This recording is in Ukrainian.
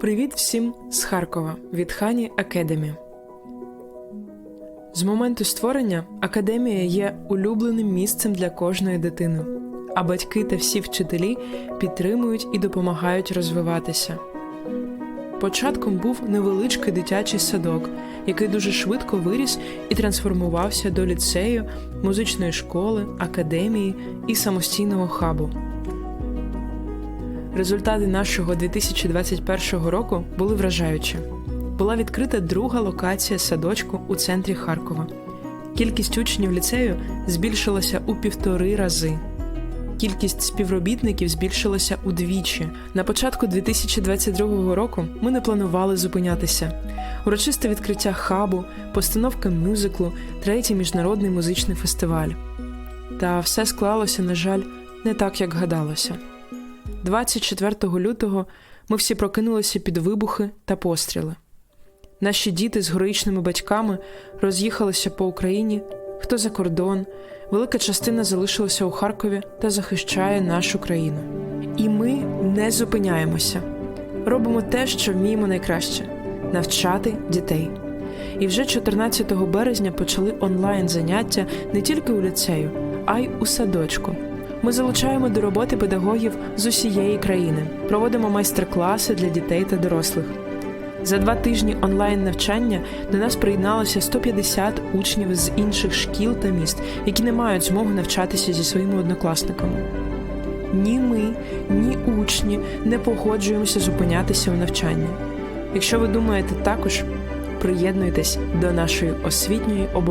Привіт всім з Харкова від Хані Академі. З моменту створення академія є улюбленим місцем для кожної дитини, а батьки та всі вчителі підтримують і допомагають розвиватися. Початком був невеличкий дитячий садок, який дуже швидко виріс і трансформувався до ліцею, музичної школи, академії і самостійного хабу. Результати нашого 2021 року були вражаючі. Була відкрита друга локація садочку у центрі Харкова. Кількість учнів ліцею збільшилася у півтори рази. Кількість співробітників збільшилася удвічі. На початку 2022 року ми не планували зупинятися. Урочисте відкриття хабу, постановка мюзиклу, третій міжнародний музичний фестиваль. Та все склалося, на жаль, не так, як гадалося. 24 лютого ми всі прокинулися під вибухи та постріли. Наші діти з героїчними батьками роз'їхалися по Україні, хто за кордон, велика частина залишилася у Харкові та захищає нашу країну. І ми не зупиняємося. Робимо те, що вміємо найкраще навчати дітей. І вже 14 березня почали онлайн заняття не тільки у ліцею, а й у садочку. Ми залучаємо до роботи педагогів з усієї країни, проводимо майстер-класи для дітей та дорослих. За два тижні онлайн навчання до нас приєдналося 150 учнів з інших шкіл та міст, які не мають змоги навчатися зі своїми однокласниками. Ні ми, ні учні не погоджуємося зупинятися у навчанні. Якщо ви думаєте також, приєднуйтесь до нашої освітньої оборони.